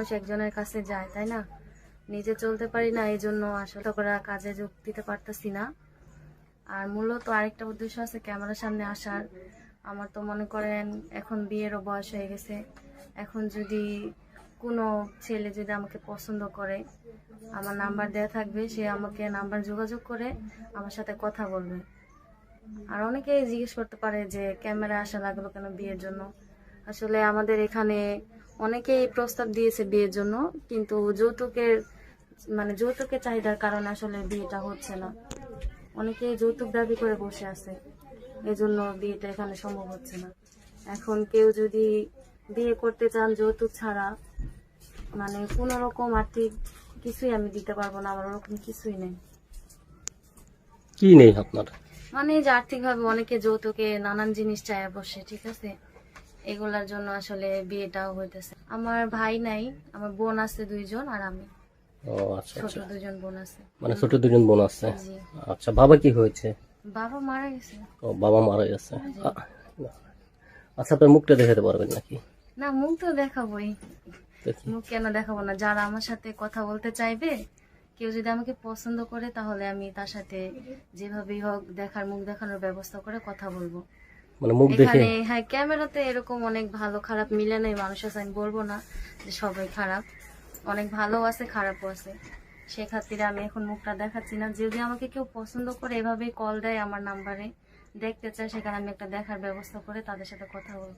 মানুষ একজনের কাছে যায়, তাই না? নিজে চলতে পারি না এই জন্য আসলে করে কাজে যোগ দিতে পারতেছি না। আর মূলত আরেকটা উদ্দেশ্য আছে ক্যামেরার সামনে আসার। আমার তো মনে করেন এখন বিয়েরও বয়স হয়ে গেছে। এখন যদি কোনো ছেলে যদি আমাকে পছন্দ করে, আমার নাম্বার দেওয়া থাকবে, সে আমাকে নাম্বার যোগাযোগ করে আমার সাথে কথা বলবে। আর অনেকেই জিজ্ঞেস করতে পারে যে ক্যামেরা আসা লাগল কেন বিয়ের জন্য? আসলে আমাদের এখানে অনেকেই প্রস্তাব দিয়েছে বিয়ের জন্য কিন্তু যৌতুকের মানে যৌতুকের চাহিদার কারণে আসলে বিয়েটা হচ্ছে না। অনেকেই যৌতুক দাবি করে বসে আছে এজন্য বিয়েটা এখানে সম্ভব হচ্ছে না। এখন কেউ যদি বিয়ে করতে চান যৌতুক ছাড়া মানে কোনো রকম আর্থিক কিছুই আমি দিতে পারব না আমার ওরকম কিছুই নেই। কি নেই আপনার? মানে যে আর্থিকভাবে অনেকে যৌতুকে নানান জিনিস চায় বসে ঠিক আছে? এগুলার জন্য আসলে বিয়েটাও হইতেছে। আমার ভাই নাই আমার বোন আছে দুইজন আর আমি। ও আচ্ছা ছোট আচ্ছা। দুজন বোন আছে। মানে ছোট দুজন বোন আছে? আচ্ছা বাবা কি হয়েছে? বাবা মারা গেছে। ও বাবা মারা গেছে। আচ্ছা মুখটা দেখাতে পারবেন নাকি? না মুখ তো দেখাবোই। মুখ কেন দেখাবো না? যারা আমার সাথে কথা বলতে চাইবে কেউ যদি আমাকে পছন্দ করে তাহলে আমি তার সাথে যেভাবেই হোক দেখার মুখ দেখানোর ব্যবস্থা করে কথা বলব। মানে মুখ দেখে। হ্যাঁ ক্যামেরাতে এরকম অনেক ভালো খারাপ মিলে নাই মানুষ আছে আমি বলব না যে সবাই খারাপ। অনেক ভালো আছে, খারাপও আছে। সে খাতিরে আমি এখন মুখটা দেখাচ্ছি না। যদি আমাকে কেউ পছন্দ করে এভাবেই কল দেয় আমার নাম্বারে দেখতে চায়, সেখানে আমি একটা দেখার ব্যবস্থা করে তাদের সাথে কথা বলব।